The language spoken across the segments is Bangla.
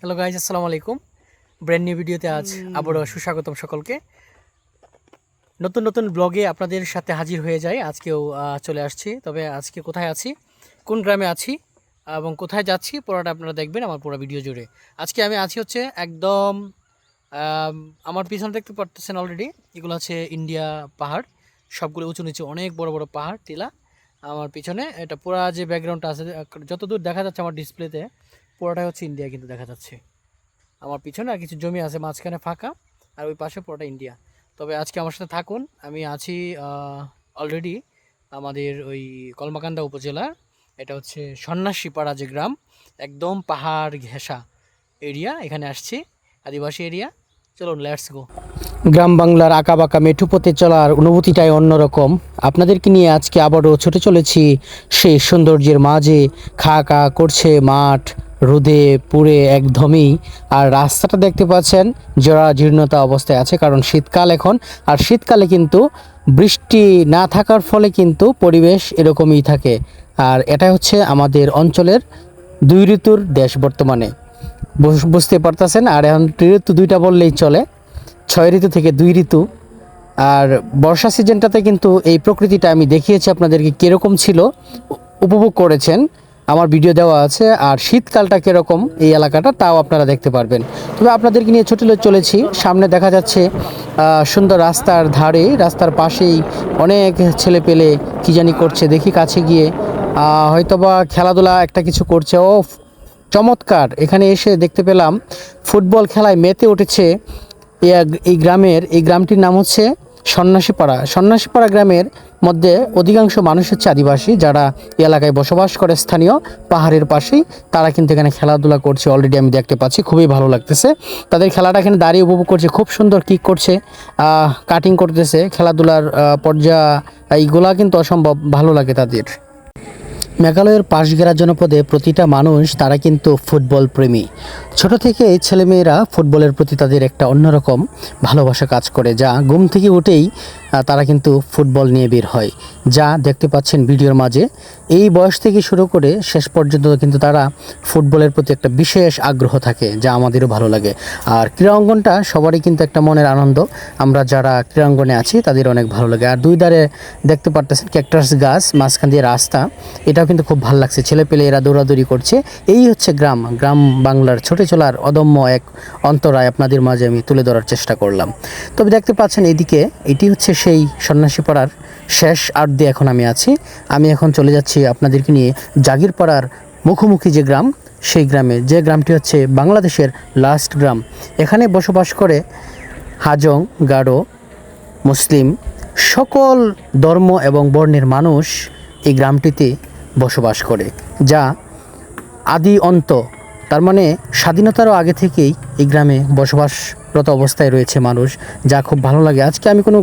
হ্যালো গাইজ আসসালামু আলাইকুম। ব্র্যান্ড নিউ ভিডিওতে আজ আবারও সুস্বাগতম সকলকে। নতুন নতুন ব্লগে আপনাদের সাথে হাজির হয়ে যায় আজকেও চলে আসছি। তবে আজকে কোথায় আছি? কোন গ্রামে আছি? এবং কোথায় যাচ্ছি? পুরোটা আপনারা দেখবেন আমার পুরো ভিডিও জুড়ে। আজকে আমি আছি হচ্ছে একদম আমার পিছনে দেখতে পারতেছেন অলরেডি এগুলো হচ্ছে ইন্ডিয়া পাহাড়। সবগুলো উঁচু নিচু অনেক বড় বড় পাহাড় টিলা। আমার পিছনে এটা পুরা যে ব্যাকগ্রাউন্ডটা আছে যতদূর দেখা যাচ্ছে আমার ডিসপ্লেতে পুরোটাই হচ্ছে ইন্ডিয়া কিন্তু দেখা যাচ্ছে। আমার পিছনে আর কিছু জমি আছে, মাঝখানে ফাঁকা, আর ওই পাশে পুরোটা ইন্ডিয়া তবে আজকে আমার সাথে থাকুন, আমি আছি অলরেডি আমাদের ওই কলমাকান্দা উপজেলার, এটা হচ্ছে সন্ন্যাসীপাড়া যে গ্রাম, একদম পাহাড় ঘেঁষা এরিয়া এখানে আসছি, আদিবাসী এরিয়া চলুন লেটস গো গ্রাম বাংলার আঁকা বাঁকা মেঠু পথে চলার অনুভূতিটাই অন্যরকম। আপনাদেরকে নিয়ে আজকে আবারও ছুটে চলেছি সেই সৌন্দর্যের মাঝে, খা খা করছে মাঠ রোদে পুড়ে একদমই। আর রাস্তাটা দেখতে পাচ্ছেন জরা জীর্ণতা অবস্থায় আছে, কারণ শীতকাল এখন। আর শীতকালে কিন্তু বৃষ্টি না থাকার ফলে কিন্তু পরিবেশ এরকমই থাকে। আর এটা হচ্ছে আমাদের অঞ্চলের দুই ঋতুর দেশ বর্তমানে। বুঝ- বুঝতে পারতেছেন? আর এখন ঋতু দুইটা বললেই চলে। ছয় ঋতু থেকে দুই ঋতু। আর বর্ষা সিজনটাতে কিন্তু এই প্রকৃতিটা আমি দেখিয়েছি, আপনাদেরকে কীরকম ছিল উপভোগ করেছেন। আমার ভিডিও দেওয়া আছে, আর শীতকালটা কীরকম এই এলাকাটা তাও আপনারা দেখতে পারবেন। তবে আপনাদেরকে নিয়ে ছোটো চলেছি। সামনে দেখা যাচ্ছে সুন্দর রাস্তার ধারে, রাস্তার পাশেই অনেক ছেলে পেলে কী জানি করছে, দেখি কাছে গিয়ে। হয়তোবা খেলাধুলা একটা কিছু করছে। ও, চমৎকার। এখানে এসে দেখতে পেলাম, ফুটবল খেলায় মেতে উঠেছে এই গ্রামের, এই গ্রামটির নাম হচ্ছে সন্ন্যাসীপাড়া। সন্ন্যাসীপাড়া গ্রামের মধ্যে অধিকাংশ মানুষ হচ্ছে আদিবাসী যারা এলাকায় বসবাস করে। স্থানীয় পাহাড়ের পাশেই তারা কিন্তু এখানে খেলাধুলা করছে। অলরেডি আমি দেখতে পাচ্ছি, খুবই ভালো লাগতেছে। তাদের খেলাটা এখানে দাঁড়িয়ে উপভোগ করছে, খুব সুন্দর কিক করছে কাটিং করতেছে, খেলাধুলার পর্যায় এইগুলা কিন্তু অসম্ভব ভালো লাগে তাদের। মেঘালয়ের পাশগেরা জনপদে প্রতিটা মানুষ তারা কিন্তু ফুটবল প্রেমী। ছোট থেকে এই ছেলেমেয়েরা ফুটবলের প্রতি তাদের একটা অন্যরকম ভালোবাসা কাজ করে, যা ঘুম থেকে উঠেই তারা কিন্তু ফুটবল নিয়ে বের হয়। যা দেখতে পাচ্ছেন ভিডিওর মাঝে। এই বয়স থেকে শুরু করে শেষ পর্যন্ত কিন্তু তারা ফুটবলের প্রতি একটা বিশেষ আগ্রহ থাকে, যা আমাদেরও ভালো লাগে। আর ক্রীড়াঙ্গনটা সবারই কিন্তু একটা মনের আনন্দ। আমরা যারা ক্রীড়াঙ্গনে আছি, তাদের অনেক ভালো লাগে। আর দুই ধারে দেখতে পারতেছেন ক্যাকটাস গাছ, মাঝখান দিয়ে রাস্তা। এটাও কিন্তু খুব ভালো লাগছে। ছেলে পেলে এরা দৌড়াদৌড়ি করছে। এই হচ্ছে গ্রাম। গ্রাম বাংলার ছোটে চলার অদম্য এক অন্তরায় আপনাদের মাঝে আমি তুলে ধরার চেষ্টা করলাম। তবে দেখতে পাচ্ছেন এদিকে এটি হচ্ছে সেই সন্ন্যাসী পাড়ার শেষ আট দিয়ে এখন আমি আছি। আমি এখন চলে যাচ্ছি আপনাদেরকে নিয়ে জাগিরপাড়ার মুখোমুখি যে গ্রাম, সেই গ্রামে। যে গ্রামটি হচ্ছে বাংলাদেশের লাস্ট গ্রাম। এখানে বসবাস করে হাজং, গারো, মুসলিম সকল ধর্ম এবং বর্ণের মানুষ এই গ্রামটিতে বসবাস করে, যা আদি অন্ত। তার মানে স্বাধীনতারও আগে থেকেই এই গ্রামে বসবাসরত অবস্থায় রয়েছে মানুষ, যা খুব ভালো লাগে। আজকে আমি কোনো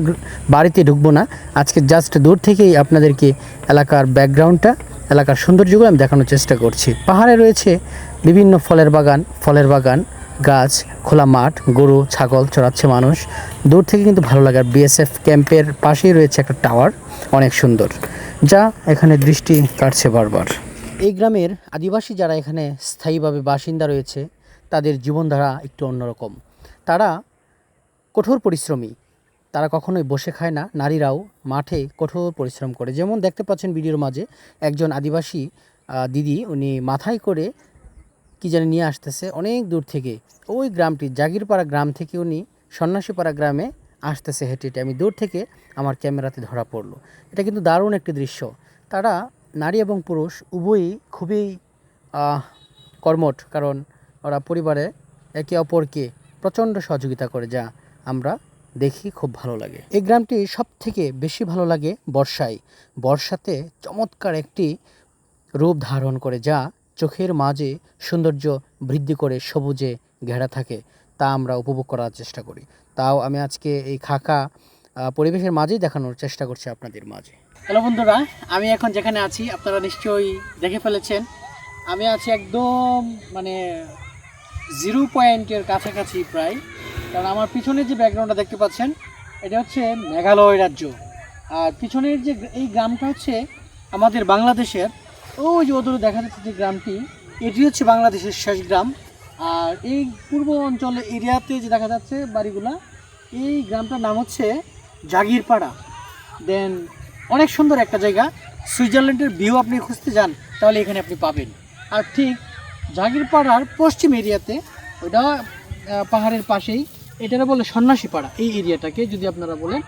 বাড়িতে ঢুকবো না। আজকে জাস্ট দূর থেকেই আপনাদেরকে এলাকার ব্যাকগ্রাউন্ডটা এলাকার সৌন্দর্যগুলো আমি দেখানোর চেষ্টা করছি। পাহাড়ে রয়েছে বিভিন্ন ফলের বাগান ফলের বাগান, গাছ, খোলা মাঠ, গরু, ছাগল চড়াচ্ছে মানুষ। দূর থেকে কিন্তু ভালো লাগে। আর বিএসএফ ক্যাম্পের পাশেই রয়েছে একটা টাওয়ার অনেক সুন্দর, যা এখানে দৃষ্টি কাটছে বারবার। এই গ্রামের আদিবাসী যারা এখানে স্থায়ীভাবে বাসিন্দা রয়েছে তাদের জীবনধারা একটু অন্যরকম। তারা কঠোর পরিশ্রমী। তারা কখনোই বসে খায় না। নারীরাও মাঠে কঠোর পরিশ্রম করে। যেমন দেখতে পাচ্ছেন ভিডিওর মাঝে একজন আদিবাসী দিদি, উনি মাথায় করে কি জানি নিয়ে আসতেছে অনেক দূর থেকে। ওই গ্রামটি, জাগিরপাড়া গ্রাম থেকে উনি সন্ন্যাসীপাড়া গ্রামে আসতেছে হেঁটে হেঁটে। আমি দূর থেকে আমার ক্যামেরাতে ধরা পড়ল। এটা কিন্তু দারুণ একটি দৃশ্য। তারা নারী এবং পুরুষ উভয়ই খুবই কর্মঠ। কারণ ওরা পরিবারে একে অপরকে প্রচণ্ড সহযোগিতা করে, যা আমরা দেখি খুব ভালো লাগে। এই গ্রামটি সব থেকে বেশি ভালো লাগে বর্ষায়। বর্ষাতে চমৎকার একটি রূপ ধারণ করে, যা চোখের মাঝে সৌন্দর্য বৃদ্ধি করে, সবুজে ঘেরা থাকে। তা আমরা উপভোগ করার চেষ্টা করি। তাও আমি আজকে এই খাকা পরিবেশের মাঝেই দেখানোর চেষ্টা করছি আপনাদের মাঝে। হ্যালো বন্ধুরা, আমি এখন যেখানে আছি, আপনারা নিশ্চয়ই দেখে ফেলেছেন। আমি আছি একদম মানে জিরো পয়েন্টের কাছাকাছি প্রায়। কারণ আমার পিছনে যে ব্যাকগ্রাউন্ডটা দেখতে পাচ্ছেন, এটা হচ্ছে মেঘালয় রাজ্য। আর পিছনের যে এই গ্রামটা হচ্ছে আমাদের বাংলাদেশের, ওই যে ওদূরে দেখা যাচ্ছে যে গ্রামটি, এটি হচ্ছে বাংলাদেশের শেষ গ্রাম। আর এই পূর্ব অঞ্চলে এরিয়াতে যে দেখা যাচ্ছে বাড়িগুলা, এই গ্রামটার নাম হচ্ছে জাগিরপাড়া। দেন অনেক সুন্দর একটা জায়গা। সুইজারল্যান্ডের ভিউ আপনি খুঁজতে যান, তাহলে এখানে আপনি পাবেন। আর ঠিক জাগিরপাড়ার পশ্চিম এরিয়াতে ওটা পাহাড়ের পাশেই, এটারা বলে সন্ন্যাসীপাড়া, এই এরিয়াটাকে যদি আপনারা বলেন।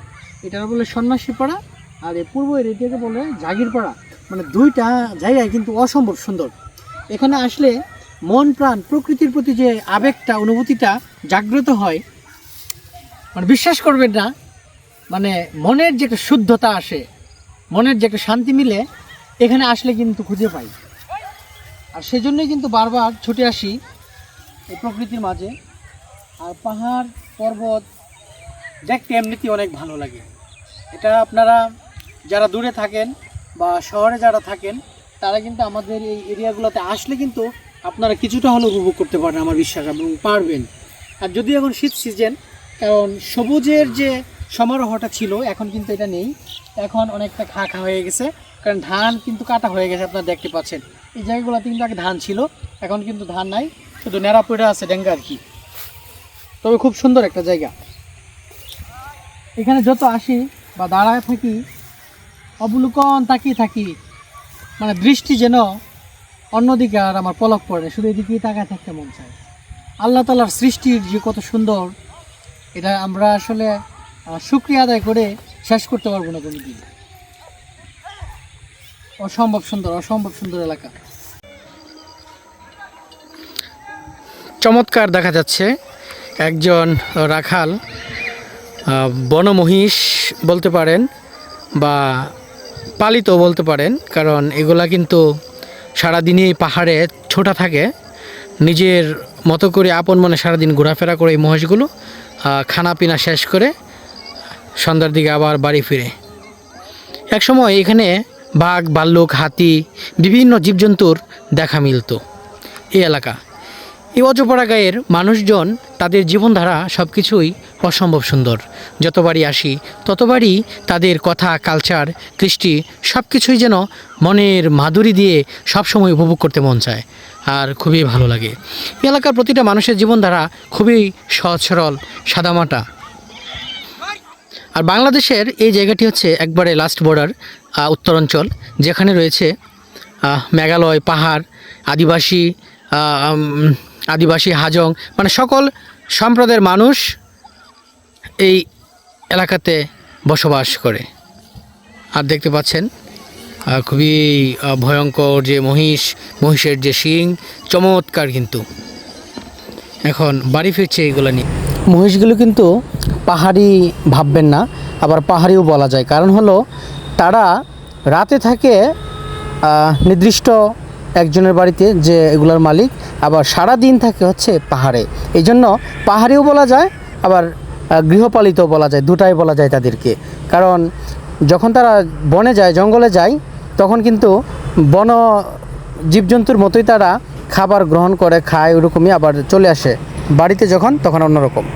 এটারা বলে সন্ন্যাসীপাড়া, আর এই পূর্ব এরিয়াটাকে বলে জাগিরপাড়া। মানে দুইটা জায়গায় কিন্তু অসম্ভব সুন্দর। এখানে আসলে মন, প্রাণ, প্রকৃতির প্রতি যে আবেগটা, অনুভূতিটা জাগ্রত হয় মানে বিশ্বাস করবেন না মানে মনের যে একটা শুদ্ধতা আসে, মনের যে একটা শান্তি মিলে, এখানে আসলে কিন্তু খুঁজে পাই। আর সেজন্যই কিন্তু বারবার ছুটে আসি এই প্রকৃতির মাঝে। আর পাহাড়, পর্বত দেখতে এমনিতেই অনেক ভালো লাগে। এটা আপনারা যারা দূরে থাকেন বা শহরে যারা থাকেন, তারা কিন্তু আমাদের এই এরিয়াগুলোতে আসলে কিন্তু আপনারা কিছুটা হলেও উপভোগ করতে পারেন আমার বিশ্বাস, এবং পারবেন। আর যদি এখন শীত সিজন, কারণ সবুজের যে সমারোহটা ছিল, এখন কিন্তু এটা নেই। এখন অনেকটা খা খা হয়ে গেছে, কারণ ধান কিন্তু কাটা হয়ে গেছে, আপনারা দেখতে পাচ্ছেন। এই জায়গাগুলোতে কিন্তু আগে ধান ছিল, এখন কিন্তু ধান নাই, শুধু নেড়া পড়ে আছে ডেঙ্গা আর কি। তবে খুব সুন্দর একটা জায়গা। এখানে যত আসি বা দাঁড়ায় থাকি, অবলোকন তাকিয়ে থাকি মানে দৃষ্টি যেন অন্যদিকে আর আমার পলক পড়ে শুধু এদিকেই তাকায় থাকতে মন চায়। আল্লাহ তালার সৃষ্টির যে কত সুন্দর, এটা আমরা আসলে শুক্রিয়া আদায় করে শেষ করতে পারব না কোনো দিন। অসম্ভব সুন্দর অসম্ভব সুন্দর এলাকা। চমৎকার দেখা যাচ্ছে একজন রাখাল বনমহিষ বলতে পারেন বা পালিত বলতে পারেন, কারণ এগুলা কিন্তু সারাদিনই পাহাড়ে ছোটা থাকে। নিজের মতো করে আপন মনে সারাদিন ঘোরাফেরা করে এই মহিষগুলো খানা পিনা শেষ করে সন্ধ্যার দিকে আবার বাড়ি ফিরে। একসময় এখানে বাঘ ভাল্লুক হাতি, বিভিন্ন জীবজন্তুর দেখা মিলতো এই এলাকা। এই অজপাড়া গায়ের মানুষজন তাদের জীবনধারা সব কিছুই অসম্ভব সুন্দর। যতবারই আসি ততবারই তাদের কথা কালচার কৃষ্টি সব কিছুই যেন মনের মাধুরী দিয়ে সবসময় উপভোগ করতে মন চায় আর খুবই ভালো লাগে। এলাকার প্রতিটা মানুষের জীবনধারা খুবই সহজ, সরল, সাদামাটা। আর বাংলাদেশের এই জায়গাটি হচ্ছে একবারে লাস্ট বর্ডার উত্তরাঞ্চল, যেখানে রয়েছে মেঘালয়, পাহাড়, আদিবাসী আদিবাসী হাজং মানে সকল সম্প্রদায়ের মানুষ এই এলাকাতে বসবাস করে। আর দেখতে পাচ্ছেন খুবই ভয়ঙ্কর যে মহিষ, মহিষের যে শিং, চমৎকার কিন্তু। এখন বাড়ি ফিরছে এইগুলো নিয়ে। মহিষগুলো কিন্তু পাহাড়ি ভাববেন না, আবার পাহাড়িও বলা যায়। কারণ হলো, তারা রাতে থাকে নির্দিষ্ট একজনের বাড়িতে যে এগুলোর মালিক, আবার সারা দিন থাকে হচ্ছে পাহাড়ে। এই জন্য পাহাড়িও বলা যায়, আবার গৃহপালিত বলা যায়, দুটাই বলা যায় তাদেরকে। কারণ যখন তারা বনে যায়, জঙ্গলে যায়, তখন কিন্তু বন জীবজন্তুর মতোই তারা খাবার গ্রহণ করে, খায়, ওরকমই আবার চলে আসে। বাড়িতে যখন, তখন অন্যরকম।